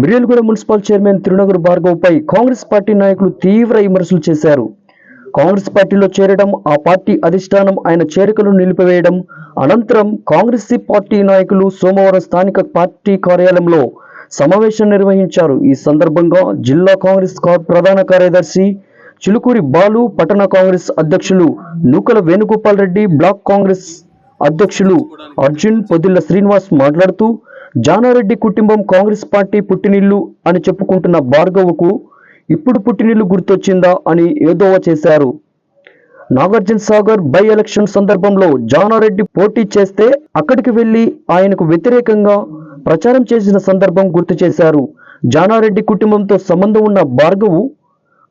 Miryalaguda municipal chairman Tirunagar భార్గవ్పై Congress party నాయకులు తీవ్ర విమర్శలు చేశారు. కాంగ్రెస్ పార్టీలో చేరడం ఆ పార్టీ అధిష్టానం ఆయన చేరికలు నిలిపివేయడం అనంతరం కాంగ్రెస్ పార్టీ నాయకులు సోమవారం స్థానిక పార్టీ కార్యాలయంలో సమావేశం నిర్వహించారు. ఈ సందర్భంగా జిల్లా కాంగ్రెస్ ప్రధాన కార్యదర్శి చిలుకూరి బాలు పట్టణ కాంగ్రెస్ అధ్యక్షులు నూకల వేణుగోపాల్ రెడ్డి బ్లాక్ కాంగ్రెస్ అధ్యక్షులు అర్జున్ పొదిల్ల శ్రీనివాస్ మాట్లాడుతూ జానారెడ్డి కుటుంబం కాంగ్రెస్ పార్టీ పుట్టినిల్లు అని చెప్పుకుంటున్న భార్గవకు ఇప్పుడు పుట్టినిల్లు గుర్తొచ్చిందా అని ఏదోవ చేశారు. నాగార్జున సాగర్ బై ఎలక్షన్ సందర్భంలో జానారెడ్డి పోటీ చేస్తే అక్కడికి వెళ్ళి ఆయనకు వ్యతిరేకంగా ప్రచారం చేసిన సందర్భం గుర్తు చేశారు. జానారెడ్డి కుటుంబంతో సంబంధం ఉన్న భార్గవు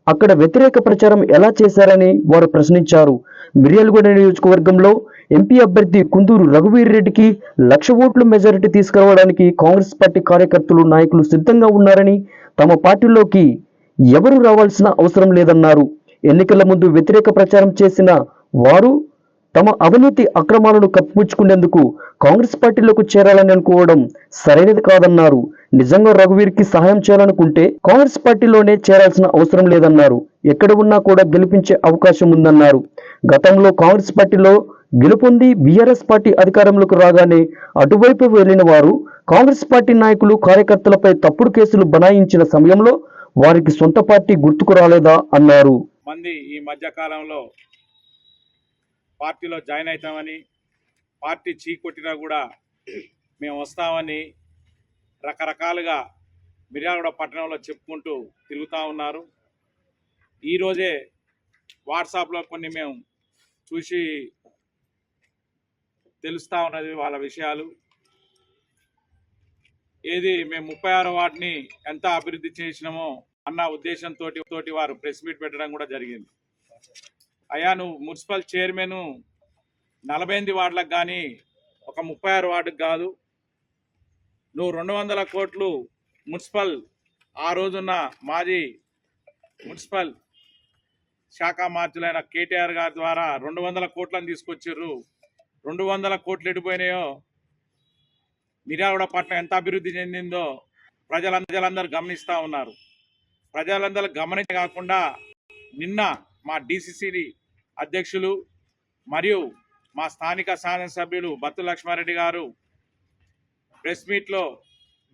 అక్కడ వ్యతిరేక ప్రచారం ఎలా చేశారని వారు ప్రశ్నించారు. మిర్యాలగూడ నియోజకవర్గంలో ఎంపీ అభ్యర్థి కుందూరు రఘువీర్ రెడ్డికి లక్ష ఓట్ల మెజారిటీ తీసుకురావడానికి కాంగ్రెస్ పార్టీ కార్యకర్తలు నాయకులు సిద్ధంగా ఉన్నారని తమ పార్టీలోకి ఎవరు రావాల్సిన అవసరం లేదన్నారు. ఎన్నికల ముందు వ్యతిరేక ప్రచారం చేసిన వారు తమ అవినీతి అక్రమాలను కప్పిపుచ్చుకునేందుకు కాంగ్రెస్ పార్టీలోకి చేరాలని అనుకోవడం సరైనది కాదన్నారు. నిజంగా రఘువీర్కి సహాయం చేయాలనుకుంటే కాంగ్రెస్ పార్టీలోనే చేరాల్సిన అవసరం లేదన్నారు. ఎక్కడ ఉన్నా కూడా గెలిపించే అవకాశం ఉందన్నారు. గతంలో కాంగ్రెస్ పార్టీలో గెలుపొంది బీఆర్ఎస్ పార్టీ అధికారంలోకి రాగానే అటువైపు వెళ్ళిన వారు కాంగ్రెస్ పార్టీ నాయకులు కార్యకర్తలపై తప్పుడు కేసులు బనాయించిన సమయంలో వారికి సొంత పార్టీ గుర్తుకు రాలేదా అన్నారు. మంది ఈ మధ్య కాలంలో పార్టీలో జాయిన్ అవుతామని పార్టీ చీకొట్టినా కూడా మేము వస్తామని రకరకాలుగా మిర్యాలగూడ పట్టణంలో చెప్పుకుంటూ తిరుగుతూ ఉన్నారు. ఈరోజే వాట్సాప్లో కొన్ని మేము చూసి తెలుస్తూ ఉన్నది వాళ్ళ విషయాలు. ఏది మేము ముప్పై ఆరో వాటిని ఎంత అభివృద్ధి చేసినామో అన్న ఉద్దేశంతో తోటి వారు ప్రెస్ మీట్ పెట్టడం కూడా జరిగింది. అయ్యా నువ్వు మున్సిపల్ చైర్మన్ నలభై ఎనిమిది వార్డులకు కానీ ఒక ముప్పై ఆరు వార్డుకు కాదు నువ్వు రెండు వందల కోట్లు మున్సిపల్ ఆ రోజున్న మాజీ మున్సిపల్ శాఖ మార్చులైన కేటీఆర్ గారి ద్వారా రెండు వందల కోట్లను తీసుకొచ్చిర్రు. రెండు వందల కోట్లు ఎడిపోయినాయో మిర్యాలగూడ పట్నం ఎంత అభివృద్ధి చెందిందో ప్రజలందరూ గమనిస్తూ ఉన్నారు. ప్రజలందరూ గమనించ కాకుండా నిన్న మా డిసిసిడి అధ్యక్షులు మరియు మా స్థానిక శాసనసభ్యులు బత్తు లక్ష్మారెడ్డి గారు ప్రెస్ మీట్లో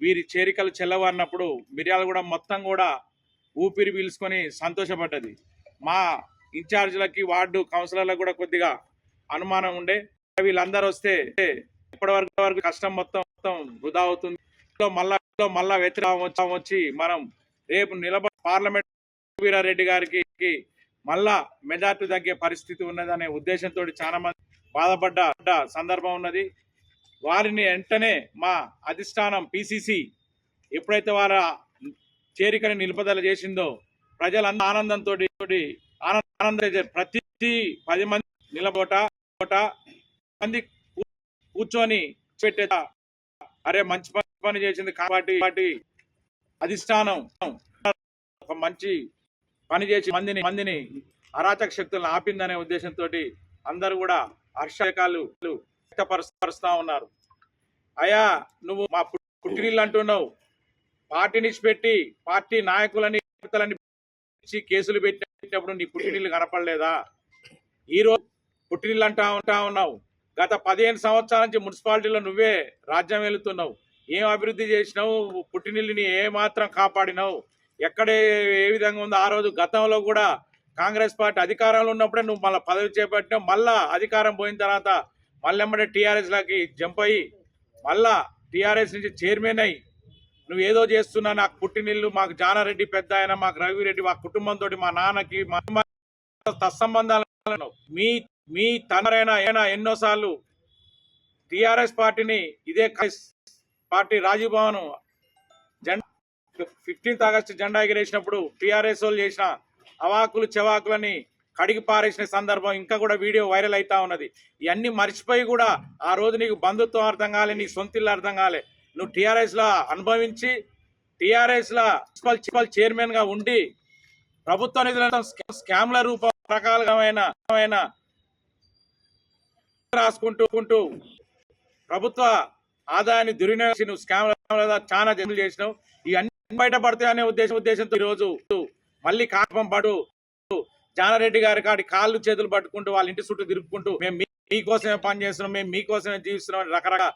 వీరి చేరికలు చెల్లవారినప్పుడు మిర్యాలగూడ మొత్తం కూడా ఊపిరి పీల్చుకొని సంతోషపడ్డది. మా ఇన్ఛార్జీలకి వార్డు కౌన్సిలర్లకు కూడా కొద్దిగా అనుమానం ఉండే. వీళ్ళందరూ వస్తే ఇప్పటివరకు వరకు కష్టం మొత్తం మొత్తం వృధా అవుతుంది. మళ్ళా మళ్ళా వ్యతిరేకం వచ్చి మనం రేపు నిలబ పార్లమెంట్ వీరారెడ్డి గారికి మళ్ళా మెజార్టీ తగ్గే పరిస్థితి ఉన్నదనే ఉద్దేశంతో చాలా మంది బాధపడ్డ సందర్భం ఉన్నది. వారిని వెంటనే మా అధిష్టానం పిసిసి ఎప్పుడైతే వారి చేరికని నిలుపుదల చేసిందో ప్రజలందరూ ఆనందంతో ఆనంద ప్రతి పది మంది నిలబోట మంది కూర్చొని పెట్టే అరే మంచి పని చేసింది కాబట్టి వాటి అధిష్టానం. ఒక మంచి పని చేసి మందిని మందిని అరాచక శక్తులను ఆపిందనే ఉద్దేశంతో అందరూ కూడా హర్షకాలు వ్యక్తపరుస్తా ఉన్నారు. అయా నువ్వు మా పుట్- అంటున్నావు. పార్టీని పెట్టి పార్టీ నాయకులని నేతలని కేసులు పెట్టినప్పుడు నీ పుట్టినీళ్ళు కనపడలేదా? ఈ రోజు అంటా ఉంటా ఉన్నావు. గత పదిహేను సంవత్సరాల నుంచి మున్సిపాలిటీలో నువ్వే రాజ్యం వెళుతున్నావు ఏం అభివృద్ధి చేసినావు? పుట్టినిల్లుని ఏమాత్రం కాపాడినావు? ఎక్కడే ఏ విధంగా ఉందో ఆ రోజు గతంలో కూడా కాంగ్రెస్ పార్టీ అధికారంలో ఉన్నప్పుడే నువ్వు మళ్ళీ పదవి చేపట్టినావు. మళ్ళా అధికారం పోయిన తర్వాత మళ్ళెమ్మడే టీఆర్ఎస్లోకి జంప్ అయ్యి మళ్ళా టీఆర్ఎస్ నుంచి చైర్మన్ అయ్యి నువ్వు ఏదో చేస్తున్నా నాకు పుట్టినిల్లు మాకు జానారెడ్డి పెద్ద ఆయన మాకు రవిరెడ్డి మా కుటుంబంతో మా నాన్నకి మా తత్సంబంధాలు మీ మీ తనరైనా అయినా ఎన్నోసార్లు టిఆర్ఎస్ పార్టీని ఇదే పార్టీ రాజీవ్ భవన్ జెండా ఫిఫ్టీన్త్ ఆగస్టు జెండా ఎగిరేసినప్పుడు టిఆర్ఎస్ వాళ్ళు చేసిన అవాకులు చెవాకులని కడిగి పారేసిన సందర్భం ఇంకా కూడా వీడియో వైరల్ అవుతా ఉన్నది. ఇవన్నీ మర్చిపోయి కూడా ఆ రోజు నీకు బంధుత్వం అర్థం కాలే నీ సొంతిల్లు అర్థం కాలే. నువ్వు టిఆర్ఎస్లో అనుభవించి టిఆర్ఎస్లో మున్సిపల్ మున్సిపల్ చైర్మన్గా ఉండి ప్రభుత్వ నిధులను స్కా- స్కామ్ల రూప రకాలుగా రాసుకుంటూ ప్రభుత్వ ఆదాయాన్ని దుర్వినియోగం స్కామ్ చాలా జన్లు చేసినావు ఇవన్నీ బయటపడతాయనే ఉద్దేశం ఉద్దేశంతో ఈరోజు మళ్ళీ కాపం పడు జానారెడ్డి గారి కాడి కాళ్ళు చేతులు పట్టుకుంటూ వాళ్ళ ఇంటి చుట్టూ తిరుపుకుంటూ మేము మీకోసమే పని చేస్తున్నాం మేము మీకోసమే జీవిస్తున్నాం అని రకరకాల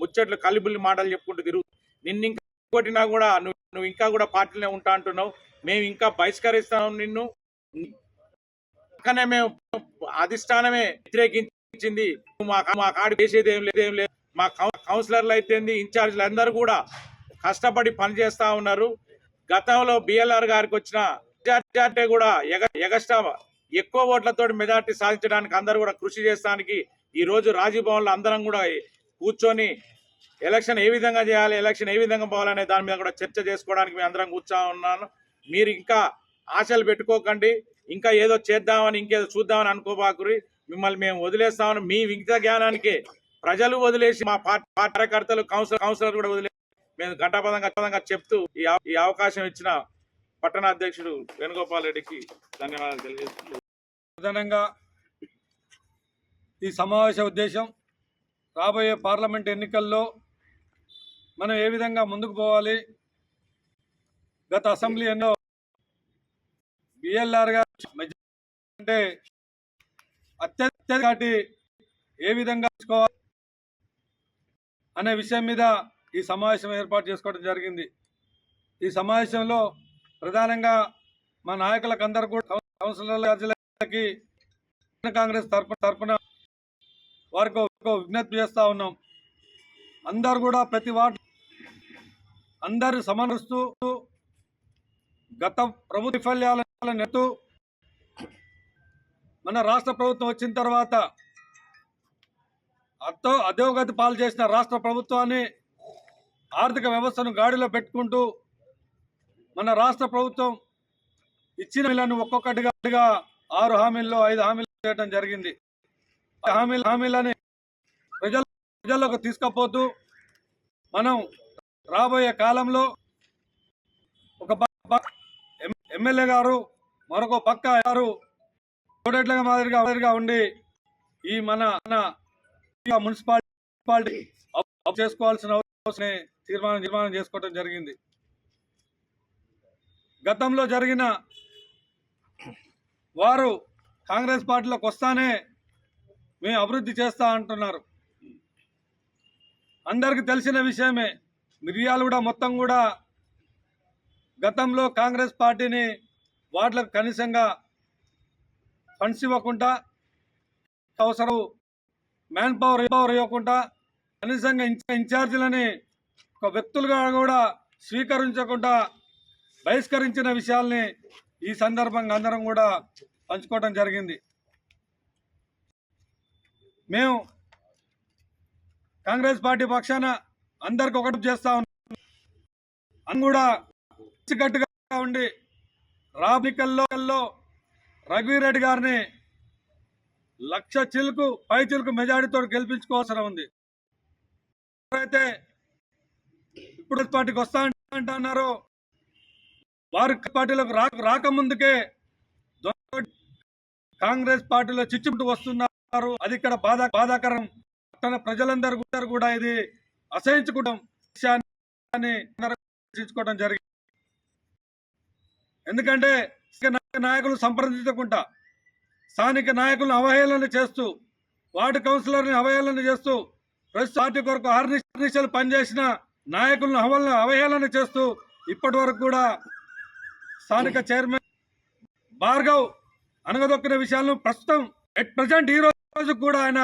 ముచ్చట్లు కలిబుల్లి మాటలు చెప్పుకుంటూ తిరుగు. నిన్ను ఇంకా కూడా నువ్వు నువ్వు ఇంకా కూడా పార్టీలో ఉంటా అంటున్నావు. మేము ఇంకా బహిష్కరిస్తాం నిన్ను. పక్కనే మేము అధిష్టానమే వ్యతిరేకించి ఇచ్చింది మా మా కాడి చేసేది ఏం లేదు లేదు. మా కౌన్సిలర్లు అయితే ఇన్ఛార్జీలు అందరూ కూడా కష్టపడి పనిచేస్తా ఉన్నారు. గతంలో బిఎల్ఆర్ గారికి వచ్చిన మెజార్టీ కూడా ఎగ ఎగస్ట్రా ఎక్కువ ఓట్లతో మెజార్టీ సాధించడానికి అందరూ కూడా కృషి చేస్తానికి ఈ రోజు రాజీవ్ భవన్లో అందరం కూడా కూర్చొని ఎలక్షన్ ఏ విధంగా చేయాలి ఎలక్షన్ ఏ విధంగా పోవాలనే దాని మీద కూడా చర్చ చేసుకోవడానికి మేము అందరం కూర్చో ఉన్నాను. మీరు ఇంకా ఆశలు పెట్టుకోకండి. ఇంకా ఏదో చేద్దామని ఇంకేదో చూద్దామని అనుకోబాకురి. మిమ్మల్ని మేము వదిలేస్తామని మీ వింత జ్ఞానానికి ప్రజలు వదిలేసి మా పార్టీ కార్యకర్తలు కౌన్సిలర్ కౌన్సిలర్ కూడా వదిలేసి మేము ఘంటాపదంగా పదంగా చెప్తూ ఈ ఈ అవకాశం ఇచ్చిన పట్టణ అధ్యక్షుడు వేణుగోపాల్ రెడ్డికి ధన్యవాదాలు తెలియజేస్తున్నాను ప్రధానంగా ఈ సమావేశ ఉద్దేశం రాబోయే పార్లమెంట్ ఎన్నికల్లో మనం ఏ విధంగా ముందుకు పోవాలి? గత అసెంబ్లీ ఎన్నో బిఎల్ఆర్ గారు అంటే అత్యధిక ఏ విధంగా తీసుకోవాలి అనే విషయం మీద ఈ సమావేశం ఏర్పాటు చేసుకోవడం జరిగింది. ఈ సమావేశంలో ప్రధానంగా మా నాయకులకు అందరు కూడా కౌన్సిలర్లకి కాంగ్రెస్ తరపున తరపున వారికి విజ్ఞప్తి చేస్తా ఉన్నాం. అందరు కూడా ప్రతి వార్డు అందరు సమరుస్తూ గత ప్రభుత్వ వైఫల్యాలను నెత్తు మన రాష్ట్ర ప్రభుత్వం వచ్చిన తర్వాత అతో అధోగతి పాలు చేసిన రాష్ట్ర ప్రభుత్వాన్ని ఆర్థిక వ్యవస్థను గాడిలో పెట్టుకుంటూ మన రాష్ట్ర ప్రభుత్వం ఇచ్చిన హామీలను ఒక్కొక్కటిగా ఆరు హామీల్లో ఐదు హామీలు చేయడం జరిగింది. ఆ హామీల హామీలని ప్రజల ప్రజల్లోకి తీసుకపోతూ మనం రాబోయే కాలంలో ఒక ఎమ్మెల్యే గారు మరొక పక్క గారు కోడేట్ల మాదిరిగా మాదిరిగా ఉండి ఈ మన మున్సిపాలిటీ అప్- అప్ చేసుకోవాల్సిన అవసరం తీర్మానం తీర్మానం చేసుకోవడం జరిగింది. గతంలో జరిగిన వారు కాంగ్రెస్ పార్టీలోకి వస్తానే మేము అభివృద్ధి చేస్తా అంటున్నారు. అందరికి తెలిసిన విషయమే మిరియాలు కూడా మొత్తం కూడా గతంలో కాంగ్రెస్ పార్టీని వాటిలకు కనీసంగా ఫండ్స్ ఇవ్వకుండా అవసరం మ్యాన్ పవర్ పవర్ ఇవ్వకుండా కనీసంగా ఇన్- ఇన్ఛార్జీలని ఒక వ్యక్తులుగా కూడా స్వీకరించకుండా బహిష్కరించిన విషయాల్ని ఈ సందర్భంగా అందరం కూడా పంచుకోవడం జరిగింది. మేము కాంగ్రెస్ పార్టీ పక్షాన అందరికి ఒకటి చేస్తా ఉన్నాం. అని కూడా కట్టుగా ఉండి రాబికల్లో రఘువీరెడ్డి గారిని లక్ష చిలుకు పై చిలుకు మెజారిటీతో గెలిపించుకోవాల్సిన ఉంది. ఎవరైతే ఇప్పుడు పార్టీకి వస్తా అంటున్నారో వారు పార్టీలోకి రా రాకముందుకే కాంగ్రెస్ పార్టీలో చిచ్చుకుంటూ వస్తున్నారు. అది ఇక్కడ బాధ బాధాకరం. పట్టణ ప్రజలందరూ కూడా- ఇది అసహించుకోవడం జరిగింది ఎందుకంటే నాయకులు సంప్రదించకుండా స్థానిక నాయకులను అవహేళన చేస్తూ వార్డు కౌన్సిలర్ని అవహేళన చేస్తూ ప్రస్తుత పార్టీ కొరకు ఆర్నిషలు పనిచేసిన నాయకులను అవహేళన అవహేళన చేస్తూ ఇప్పటి వరకు కూడా స్థానిక చైర్మన్ భార్గవ్ అనగదొక్కిన విషయాలను ప్రస్తుతం ఎట్ ప్రజెంట్ ఈ రోజు కూడా ఆయన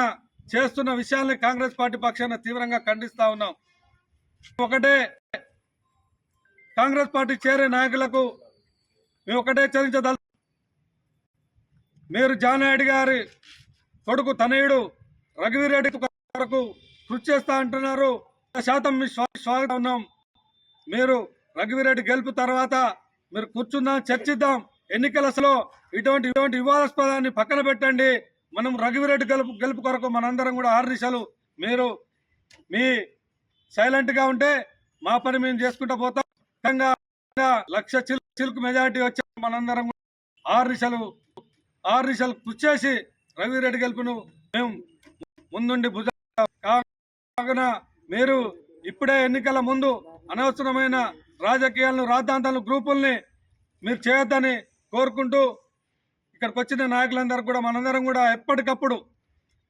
చేస్తున్న విషయాల్ని కాంగ్రెస్ పార్టీ పక్షాన తీవ్రంగా ఖండిస్తా ఉన్నాం. ఒకటే కాంగ్రెస్ పార్టీ చేరే నాయకులకు మేము ఒకటే చరించదల మీరు జానాయుడు గారి కొడుకు తనయుడు రఘువీరెడ్డి కొరకు కృషి చేస్తా అంటున్నారు. శాతం మీ స్వా- స్వాగతం ఉన్నాం. మీరు రఘువీరెడ్డి గెలుపు తర్వాత మీరు కూర్చుందాం చర్చిద్దాం. ఎన్నికలలో ఇటువంటి ఇటువంటి వివాదాస్పదాన్ని పక్కన పెట్టండి. మనం రఘువీరెడ్డి గెలుపు గెలుపు కొరకు మనందరం కూడా ఆర్నిశాలు. మీరు మీ సైలెంట్గా ఉంటే మా పని మేము చేసుకుంటూ పోతాం. లక్ష చిల్ చిలుకు మెజారిటీ వచ్చే మనందరం ఆరు నిశలు ఆరు నిమిషాలు కృషి చేసి రవిరెడ్డి గెలుపును మేము ముందుండి భుజ కావున మీరు ఇప్పుడే ఎన్నికల ముందు అనవసరమైన రాజకీయాలను రాద్ధాంతాలను గ్రూపుల్ని మీరు చేయొద్దని కోరుకుంటూ ఇక్కడికి వచ్చిన నాయకులందరూ కూడా మనందరం కూడా ఎప్పటికప్పుడు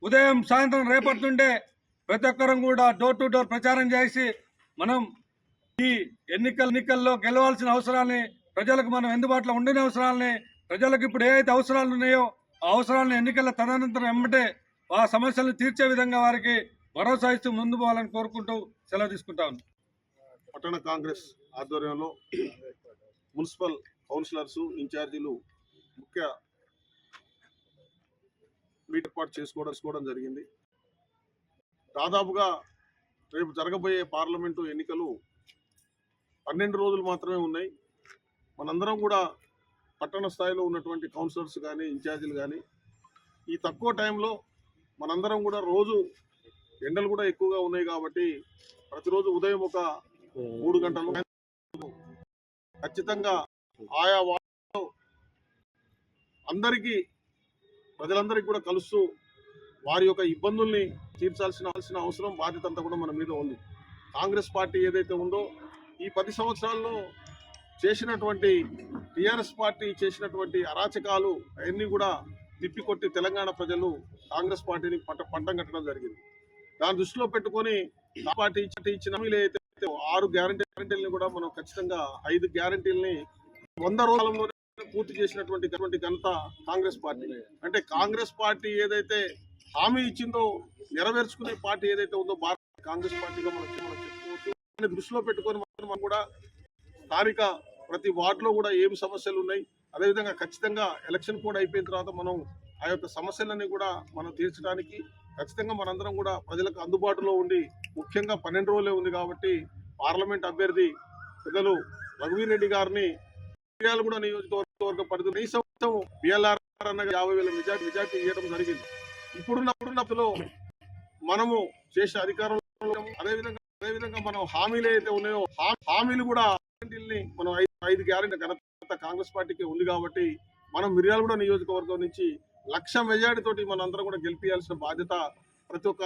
ఉదయం సాయంత్రం రేపటి నుండే ప్రతి ఒక్కరం కూడా డోర్ టు డోర్ ప్రచారం చేసి మనం ఈ ఎన్నికల ఎన్నికల్లో గెలవాల్సిన అవసరాన్ని ప్రజలకు మనం అందుబాటులో ఉండిన అవసరాలని ప్రజలకు ఇప్పుడు ఏవైతే అవసరాలు ఉన్నాయో ఆ అవసరాలను ఎన్నికల తదనంతరం ఎమ్మటే ఆ సమస్యలను తీర్చే విధంగా వారికి భరోసా ఇస్తూ ముందు పోవాలని కోరుకుంటూ సెలవు తీసుకుంటాను పట్టణ కాంగ్రెస్ ఆధ్వర్యంలో మున్సిపల్ కౌన్సిలర్స్ ఇన్ఛార్జీలు ముఖ్య మీట్ ఏర్పాటు చేసుకోవడం చేసుకోవడం జరిగింది. దాదాపుగా రేపు జరగబోయే పార్లమెంటు ఎన్నికలు పన్నెండు రోజులు మాత్రమే ఉన్నాయి. మనందరం కూడా పట్టణ స్థాయిలో ఉన్నటువంటి కౌన్సిలర్స్ కానీ ఇన్ఛార్జీలు కానీ ఈ తక్కువ టైంలో మనందరం కూడా రోజు ఎండలు కూడా ఎక్కువగా ఉన్నాయి కాబట్టి ప్రతిరోజు ఉదయం ఒక మూడు గంటలు ఖచ్చితంగా ఆయా వార్డులో అందరికీ ప్రజలందరికీ కూడా కలుస్తూ వారి యొక్క ఇబ్బందుల్ని తీర్చాల్సిన అవసరం అవసరం బాధ్యత అంతా కూడా మన మీద ఉంది. కాంగ్రెస్ పార్టీ ఏదైతే ఉందో ఈ పది సంవత్సరాల్లో చేసినటువంటి టిఆర్ఎస్ పార్టీ చేసినటువంటి అరాచకాలు అవన్నీ కూడా తిప్పికొట్టి తెలంగాణ ప్రజలు కాంగ్రెస్ పార్టీని పంట పంటం కట్టడం జరిగింది. దాని దృష్టిలో పెట్టుకొని పార్టీ ఇచ్చి- ఇచ్చిన ఏదైతే ఆరు గ్యారంటీ గ్యారంటీలను కూడా మనం ఖచ్చితంగా ఐదు గ్యారంటీలని వంద రోజులలో పూర్తి చేసినటువంటి ఘనత కాంగ్రెస్ పార్టీ. అంటే కాంగ్రెస్ పార్టీ ఏదైతే హామీ ఇచ్చిందో నెరవేర్చుకునే పార్టీ ఏదైతే ఉందో భారత కాంగ్రెస్ పార్టీగా మనం చెప్పుకోవచ్చు. దృష్టిలో పెట్టుకొని మాత్రం మనం కూడా స్థానిక ప్రతి వార్డులో కూడా ఏం సమస్యలు ఉన్నాయి? అదేవిధంగా ఖచ్చితంగా ఎలక్షన్ కోడ్ అయిపోయిన తర్వాత మనం ఆ యొక్క సమస్యలన్నీ కూడా మనం తీర్చడానికి ఖచ్చితంగా మనందరం కూడా ప్రజలకు అందుబాటులో ఉండి ముఖ్యంగా పన్నెండు రోజులే ఉంది కాబట్టి పార్లమెంట్ అభ్యర్థి పెద్దలు రఘువీర్ రెడ్డి గారిని కూడా నియోజకవర్గ పరిధి ఈ సంవత్సరం బిఎల్ఆర్ అన్న యాభై వేల మెజార్టీ మెజార్టీ ఇవ్వడం జరిగింది. ఇప్పుడున్నప్పుడున్నప్పుడు మనము చేసే అధికారంలో అదేవిధంగా అదేవిధంగా మనం హామీలు అయితే ఉన్నాయో హా- హామీలు కూడా గ్యారెంటీల్ని మనం ఐదు ఐదు గ్యారెంటీ ఘనత కాంగ్రెస్ పార్టీకి ఉంది కాబట్టి మనం మిర్యాలగూడ నియోజకవర్గం నుంచి లక్ష మెజార్టీతోటి మన అందరం కూడా గెలిపించాల్సిన బాధ్యత ప్రతి ఒక్క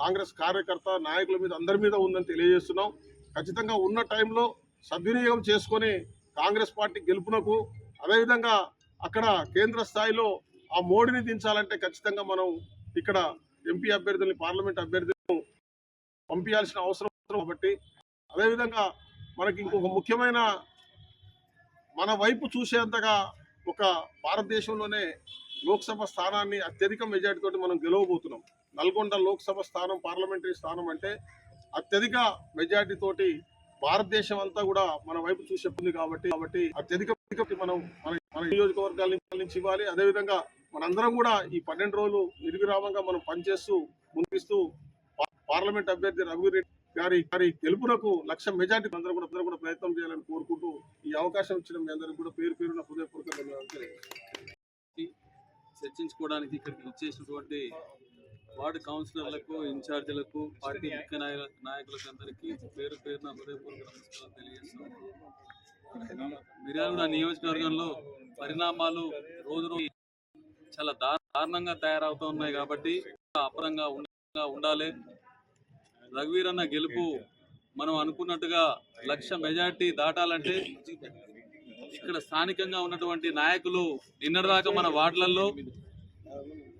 కాంగ్రెస్ కార్యకర్త నాయకుల మీద అందరి మీద ఉందని తెలియజేస్తున్నాం. ఖచ్చితంగా ఉన్న టైంలో సద్వినియోగం చేసుకొని కాంగ్రెస్ పార్టీ గెలుపునకు అదేవిధంగా అక్కడ కేంద్ర స్థాయిలో ఆ మోడీని దించాలంటే ఖచ్చితంగా మనం ఇక్కడ ఎంపీ అభ్యర్థుల్ని పార్లమెంట్ అభ్యర్థులను పంపించాల్సిన అవసరం కాబట్టి అదేవిధంగా మనకి ఇంకొక ముఖ్యమైన మన వైపు చూసేంతగా ఒక భారతదేశంలోనే లోక్సభ స్థానాన్ని అత్యధిక మెజార్టీతో మనం గెలవబోతున్నాం. నల్గొండ లోక్సభ స్థానం పార్లమెంటరీ స్థానం అంటే అత్యధిక మెజార్టీతోటి భారతదేశం అంతా కూడా మన వైపు చూసేస్తుంది కాబట్టి కాబట్టి అత్యధిక మనం మన మన నియోజకవర్గాల నుంచి- ఇవ్వాలి. అదేవిధంగా మనందరం కూడా ఈ పన్నెండు రోజులు నిర్విరామంగా మనం పనిచేస్తూ మునిపిస్తూ పార్లమెంట్ అభ్యర్థి రఘువీరెడ్డి గారి గారి గెలుపునకు లక్ష మెజార్టీ అందరూ కూడా అందరూ కూడా ప్రయత్నం చేయాలని కోరుకుంటూ ఈ అవకాశం ఇచ్చిన మీ అందరికీ కూడా పేరు పేరున హృదయపూర్వక చర్చించుకోవడానికి ఇక్కడికి వచ్చేసినటువంటి వార్డు కౌన్సిలర్లకు ఇన్ఛార్జీలకు పార్టీ ముఖ్య నాయక నాయకులకు అందరికీ పేరు పేరున హృదయపూర్వక నమస్కారం తెలియజేస్తున్నాం మిర్యాలగూడ నియోజకవర్గంలో పరిణామాలు రోజు రోజు చాలా దారుణంగా తయారవుతూ ఉన్నాయి కాబట్టి అపరంగా ఉండాలి. రఘువీర్ అన్న గెలుపు మనం అనుకున్నట్టుగా లక్ష మెజార్టీ దాటాలంటే ఇక్కడ స్థానికంగా ఉన్నటువంటి నాయకులు నిన్నటిదాకా మన వార్డులలో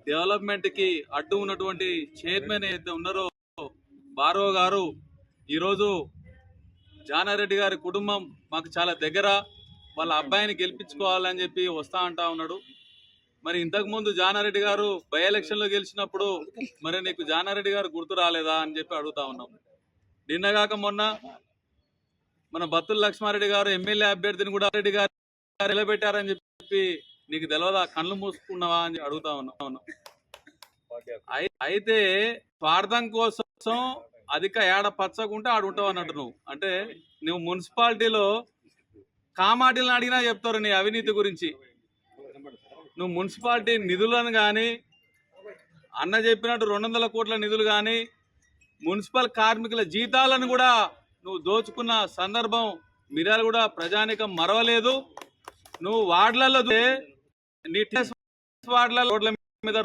డెవలప్మెంట్కి అడ్డు ఉన్నటువంటి చైర్మన్ ఏదైతే ఉన్నారో బారో గారు ఈరోజు జానారెడ్డి గారి కుటుంబం మాకు చాలా దగ్గర వాళ్ళ అబ్బాయిని గెలిపించుకోవాలని చెప్పి వస్తా అంటా ఉన్నాడు. మరి ఇంతకు ముందు జానారెడ్డి గారు బై ఎలక్షన్లో గెలిచినప్పుడు మరి నీకు జానారెడ్డి గారు గుర్తు రాలేదా అని చెప్పి అడుగుతా ఉన్నాం. నిన్నగాక మొన్న మన బత్తుల లక్ష్మారెడ్డి గారు ఎమ్మెల్యే అభ్యర్థిని కూడా రెడ్డి గారు నిలబెట్టారని చెప్పి నీకు తెలియదా కళ్ళు మూసుకున్నావా అని అడుగుతా ఉన్నాం. అయితే స్వార్థం కోసం అధిక ఏడ పచ్చకుంటే ఆడు ఉంటావు అన్నట్టు నువ్వు. అంటే నువ్వు మున్సిపాలిటీలో కామాటిలను అడిగినా చెప్తారు నీ అవినీతి గురించి. నువ్వు మున్సిపాలిటీ నిధులను కానీ అన్న చెప్పినట్టు రెండు వందల కోట్ల నిధులు కానీ మున్సిపల్ కార్మికుల జీతాలను కూడా నువ్వు దోచుకున్న సందర్భం మిరాలు కూడా ప్రజానికం మరవలేదు. నువ్వు వార్డులలో చూస్తే నీ రోడ్ల మీద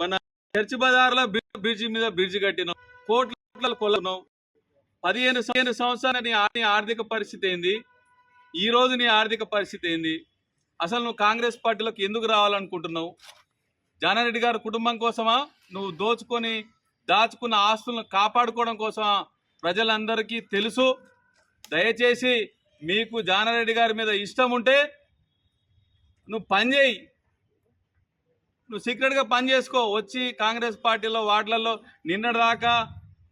మన చర్చి బజార్లో బ్రిడ్జి మీద బ్రిడ్జి కట్టినావు కోట్ల కొలను పదిహేను పదిహేను సంవత్సరాల నీ నీ ఆర్థిక పరిస్థితి ఏంది? ఈ రోజు నీ ఆర్థిక పరిస్థితి ఏంది? అసలు నువ్వు కాంగ్రెస్ పార్టీలోకి ఎందుకు రావాలనుకుంటున్నావు? జానారెడ్డి గారి కుటుంబం కోసమా? నువ్వు దోచుకొని దాచుకున్న ఆస్తులను కాపాడుకోవడం కోసమా? ప్రజలందరికీ తెలుసు. దయచేసి మీకు జానారెడ్డి గారి మీద ఇష్టం ఉంటే నువ్వు పనిచేయి నువ్వు సీక్రెట్గా పని చేసుకో. వచ్చి కాంగ్రెస్ పార్టీలో వార్డులలో నిన్నటిదాకా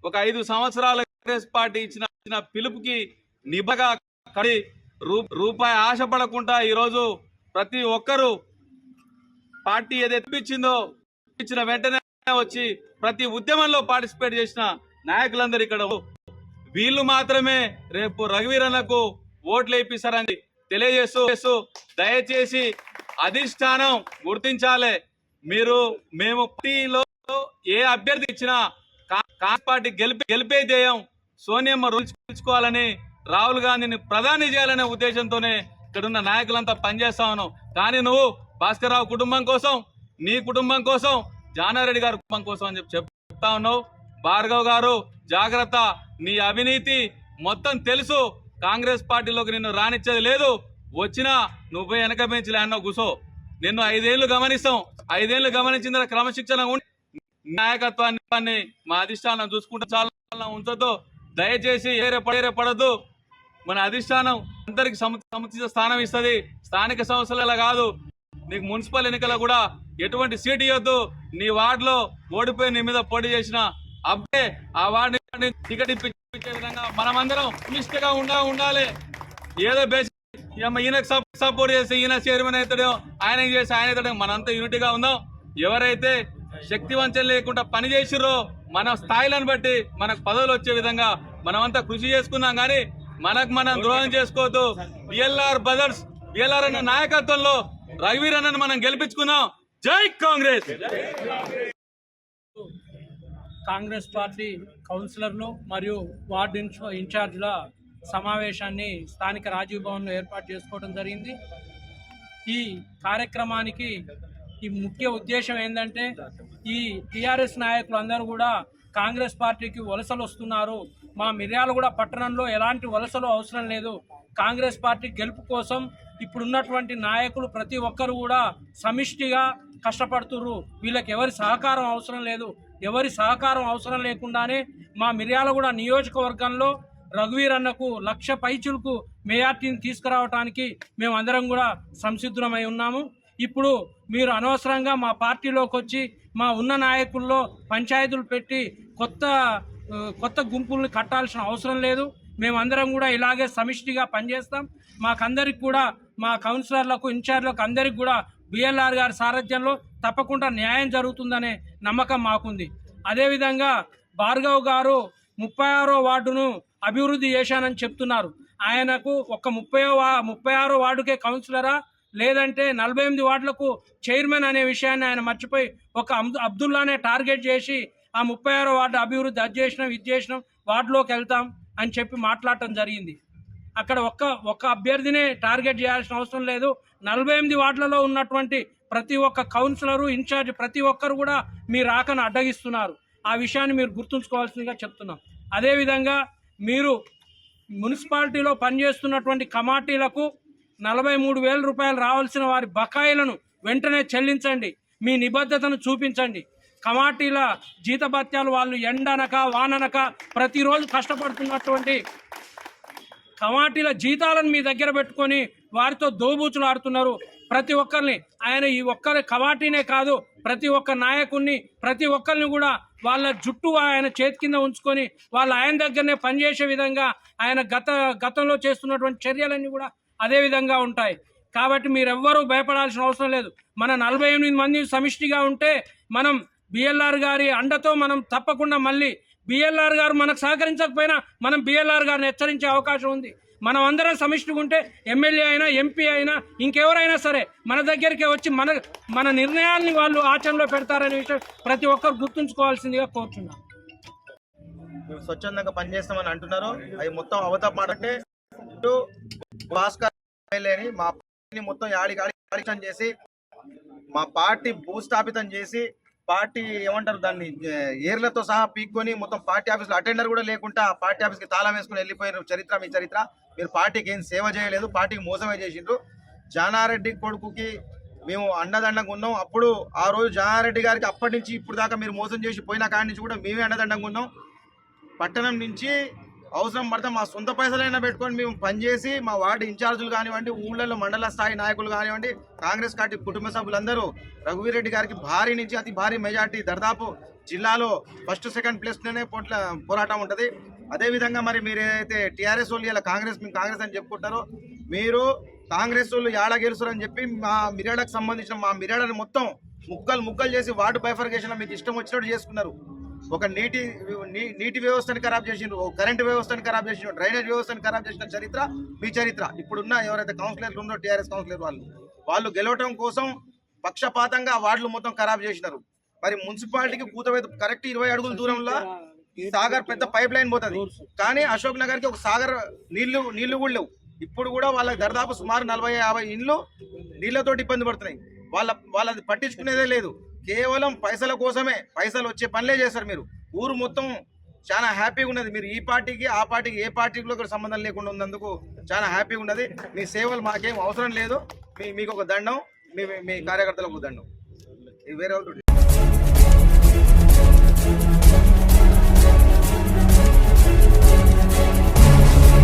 ఒక ఐదు సంవత్సరాల కాంగ్రెస్ పార్టీ ఇచ్చిన ఇచ్చిన పిలుపుకి నిబగా కడి రూ- రూపాయి ఆశపడకుండా ఈరోజు ప్రతి ఒక్కరూ పార్టీ ఏదైతే ఇచ్చిందో ఇచ్చిన వెంటనే వచ్చి ప్రతి ఉద్యమంలో పార్టిసిపేట్ చేసిన నాయకులందరూ ఇక్కడ వీళ్ళు మాత్రమే రేపు రఘువీరన్నకు ఓట్లు వేయిస్తారని తెలియజేస్తూ దయచేసి అధిష్టానం గుర్తించాలి. మీరు మేము పార్టీలో ఏ అభ్యర్థి ఇచ్చినా కా- కాంగ్రెస్ పార్టీ గెలిపి గెలిపే ధ్యేయం సోనియమ్మ రూల్స్ రాహుల్ గాంధీని ప్రధాని చేయాలనే ఉద్దేశంతోనే ఇక్కడున్న నాయకులంతా పనిచేస్తా ఉన్నావు. కానీ నువ్వు భాస్కర్ రావు కుటుంబం కోసం నీ కుటుంబం కోసం జానారెడ్డి గారి కుటుంబం కోసం అని చెప్పి చెప్తా ఉన్నావు. భార్గవ్ గారు జాగ్రత్త. నీ అవినీతి మొత్తం తెలుసు. కాంగ్రెస్ పార్టీలోకి నిన్ను రానిచ్చేది లేదు. వచ్చినా నువ్వు వెనక బెంచ్లే అన్నావు కూసో. నిన్ను ఐదేళ్ళు గమనిస్తాం. ఐదేళ్ళు గమనించిన క్రమశిక్షణ ఉండి నాయకత్వాన్ని మా అధిష్టానం చూసుకుంటే చాలా. ఉంచొద్దు. దయచేసి ఏరే పడేరే పడద్దు. మన అధిష్టానం అందరికి సమ- సముచిత స్థానం ఇస్తుంది. స్థానిక సంస్థల కాదు. నీకు మున్సిపల్ ఎన్నికల కూడా ఎటువంటి సీట్ ఇవ్వద్దు నీ వార్డులో ఓడిపోయి నీ మీద పోటీ చేసిన అబ్బే ఆ వార్డు టికెట్ ఇప్పించే విధంగా మనమందరం నిష్ఠగా ఉండా ఉండాలి. ఏదో బేసి ఈయనకు సపోర్ట్ చేసి ఈయన చైర్మన్ అవుతాడో ఆయన చేసి ఆయన అవుతాడో మనంతా యూనిటీగా ఉందాం. ఎవరైతే శక్తి వంచన లేకుండా పని చేసిర్రో మన స్థాయిలను బట్టి మనకు పదవులు వచ్చే విధంగా మనమంతా కృషి చేసుకున్నాం. కానీ మనకు మనం ద్రోహం చేసుకోవద్దు. బిఎల్ఆర్ బ్రదర్స్ బిఎల్ఆర్ అన్న నాయకత్వంలో రఘువీర్ అన్నను మనం గెలిపించుకున్నాం జై కాంగ్రెస్! కాంగ్రెస్ పార్టీ కౌన్సిలర్లు మరియు వార్డు ఇన్ఛార్జ్ల సమావేశాన్ని స్థానిక రాజీవ్ భవన్లో ఏర్పాటు చేసుకోవడం జరిగింది. ఈ కార్యక్రమానికి ఈ ముఖ్య ఉద్దేశం ఏంటంటే ఈ టీఆర్ఎస్ నాయకులు అందరూ కూడా కాంగ్రెస్ పార్టీకి వలసలు వస్తున్నారు. మా మిర్యాలగూడ పట్టణంలో ఎలాంటి వలసలు అవసరం లేదు. కాంగ్రెస్ పార్టీ గెలుపు కోసం ఇప్పుడున్నటువంటి నాయకులు ప్రతి ఒక్కరు కూడా సమిష్టిగా కష్టపడుతుర్రు. వీళ్ళకి ఎవరి సహకారం అవసరం లేదు. ఎవరి సహకారం అవసరం లేకుండానే మా మిర్యాలగూడ నియోజకవర్గంలో రఘువీర్ అన్నకు లక్ష పైచులకు మేయార్టీని తీసుకురావడానికి మేమందరం కూడా సంసిద్ధమై ఉన్నాము. ఇప్పుడు మీరు అనవసరంగా మా పార్టీలోకి వచ్చి మా ఉన్న నాయకుల్లో పంచాయతీలు పెట్టి కొత్త కొత్త గుంపుల్ని కట్టాల్సిన అవసరం లేదు. మేమందరం కూడా ఇలాగే సమిష్టిగా పనిచేస్తాం. మాకందరికి కూడా మా కౌన్సిలర్లకు ఇన్ఛార్జ్లకు అందరికి కూడా బిఎల్ఆర్ గారి సారథ్యంలో తప్పకుండా న్యాయం జరుగుతుందనే నమ్మకం మాకుంది. అదేవిధంగా భార్గవ్ గారు ముప్పై ఆరో వార్డును అభివృద్ధి చేశానని చెప్తున్నారు. ఆయనకు ఒక ముప్పై ముప్పై ఆరో వార్డుకే కౌన్సిలరా? లేదంటే నలభై ఎనిమిది వార్డులకు చైర్మన్ అనే విషయాన్ని ఆయన మర్చిపోయి ఒక అబ్దుల్లానే టార్గెట్ చేసి ఆ ముప్పై ఆరో వార్డు అభివృద్ధి అది చేసినాం ఇది చేసినాం వార్డులోకి వెళ్తాం అని చెప్పి మాట్లాడటం జరిగింది. అక్కడ ఒక్క ఒక్క అభ్యర్థినే టార్గెట్ చేయాల్సిన అవసరం లేదు. నలభై ఎనిమిది వార్డులలో ఉన్నటువంటి ప్రతి ఒక్క కౌన్సిలరు ఇన్ఛార్జ్ ప్రతి ఒక్కరు కూడా మీ రాకను అడ్డగిస్తున్నారు. ఆ విషయాన్ని మీరు గుర్తుంచుకోవాల్సిందిగా చెప్తున్నాం. అదేవిధంగా మీరు మున్సిపాలిటీలో పనిచేస్తున్నటువంటి కమాటీలకు నలభై మూడు వేల రూపాయలు రావాల్సిన వారి బకాయిలను వెంటనే చెల్లించండి. మీ నిబద్ధతను చూపించండి. కమాటీల జీతభత్యాలు వాళ్ళు ఎండనక వాననక ప్రతిరోజు కష్టపడుతున్నటువంటి కమాటీల జీతాలను మీ దగ్గర పెట్టుకొని వారితో దోబూచులు ఆడుతున్నారు. ప్రతి ఒక్కరిని ఆయన ఈ ఒక్కరి కవాటీనే కాదు ప్రతి ఒక్క నాయకుడిని ప్రతి ఒక్కరిని కూడా వాళ్ళ జుట్టు ఆయన చేతి కింద ఉంచుకొని వాళ్ళు ఆయన దగ్గరనే పనిచేసే విధంగా ఆయన గత గతంలో చేస్తున్నటువంటి చర్యలన్నీ కూడా అదే విధంగా ఉంటాయి. కాబట్టి మీరెవ్వరూ భయపడాల్సిన అవసరం లేదు. మన నలభై ఎనిమిది మంది సమిష్టిగా ఉంటే మనం బిఎల్ఆర్ గారి అండతో మనం తప్పకుండా మళ్ళీ బిఎల్ఆర్ గారు మనకు సహకరించకపోయినా మనం బిఎల్ఆర్ గారిని హెచ్చరించే అవకాశం ఉంది. మనం అందరం సమిష్టిగా ఉంటే ఎమ్మెల్యే అయినా ఎంపీ అయినా ఇంకెవరైనా సరే మన దగ్గరికి వచ్చి మన మన నిర్ణయాల్ని వాళ్ళు ఆచరణలో పెడతారనే విషయం ప్రతి ఒక్కరు గుర్తుంచుకోవాల్సిందిగా కోరుతున్నాను స్వచ్ఛందంగా పనిచేస్తామని అంటున్నారు. అవి మొత్తం అవతల భాస్కర్ లేని మా పార్టీని మొత్తం యాడి చేసి మా పార్టీ భూస్థాపితం చేసి పార్టీ ఏమంటారు దాన్ని ఏర్లతో సహా పీక్కొని మొత్తం పార్టీ ఆఫీస్లో అటెండర్ కూడా లేకుండా పార్టీ ఆఫీస్కి తాళం వేసుకుని వెళ్ళిపోయిన చరిత్ర మీ చరిత్ర. మీరు పార్టీకి ఏం సేవ చేయలేదు పార్టీకి మోసమే చేసిండ్రు. జానారెడ్డి కొడుకుకి మేము అండదండంగా ఉన్నాం. అప్పుడు ఆ రోజు జానారెడ్డి గారికి అప్పటి నుంచి ఇప్పుడు దాకా మీరు మోసం చేసి పోయిన కాడి నుంచి కూడా మేమే అండదండంగా ఉన్నాం. పట్టణం నుంచి అవసరం పడితే మా సొంత పైసలైనా పెట్టుకొని మేము పనిచేసి మా వార్డు ఇన్ఛార్జీలు కానివ్వండి ఊళ్ళలో మండల స్థాయి నాయకులు కానివ్వండి కాంగ్రెస్ పార్టీ కుటుంబ సభ్యులందరూ రఘువీరెడ్డి గారికి భారీ నుంచి అతి భారీ మెజార్టీ దర్దాపు జిల్లాలో ఫస్ట్ సెకండ్ ప్లేస్లోనే పోట్ల పోరాటం ఉంటుంది. అదేవిధంగా మరి మీరు ఏదైతే టీఆర్ఎస్ వాళ్ళు ఇలా కాంగ్రెస్ మేము కాంగ్రెస్ అని చెప్పుకుంటారో మీరు కాంగ్రెస్ వాళ్ళు ఏడ గెలుస్తారని చెప్పి మా మిర్యాడకు సంబంధించిన మా మిర్యాడని మొత్తం ముక్కలు ముక్కలు చేసి వార్డు బైఫర్కేషన్ మీకు ఇష్టం వచ్చినట్టు చేసుకున్నారు. ఒక నీటి నీటి వ్యవస్థను ఖరాబ్ చేసిండ్రు ఒక కరెంట్ వ్యవస్థను ఖరాబ్ చేసిండ్రు డ్రైనేజ్ వ్యవస్థను ఖరాబ్ చేసిన చరిత్ర మీ చరిత్ర. ఇప్పుడున్న ఎవరైతే కౌన్సిలర్లు ఉన్నారో టీఆర్ఎస్ కౌన్సిలర్ వాళ్ళు వాళ్ళు గెలవటం కోసం పక్షపాతంగా వార్డులు మొత్తం ఖరాబ్ చేసినారు. మరి మున్సిపాలిటీకి కూతవేత కరెక్ట్ ఇరవై అడుగుల దూరంలో సాగర్ పెద్ద పైప్ లైన్ పోతుంది. కానీ అశోక్ నగర్కి ఒక సాగర్ నీళ్ళు నీళ్ళు కూడా లేవు. ఇప్పుడు కూడా వాళ్ళకి దరిదాపు సుమారు నలభై యాభై ఇండ్లు నీళ్ళతోటి ఇబ్బంది పడుతున్నాయి. వాళ్ళ వాళ్ళది పట్టించుకునేదే లేదు. కేవలం పైసల కోసమే పైసలు వచ్చే పనులే చేస్తారు మీరు. ఊరు మొత్తం చాలా హ్యాపీగా ఉన్నది. మీరు ఈ పార్టీకి ఆ పార్టీకి ఏ పార్టీకి కూడా సంబంధం లేకుండా ఉన్నందుకు చాలా హ్యాపీగా ఉన్నది. మీ సేవలు మాకేం అవసరం లేదు. మీ మీకు ఒక దండం మీ మీ కార్యకర్తలకు ఒక దండం. ఇది వేరే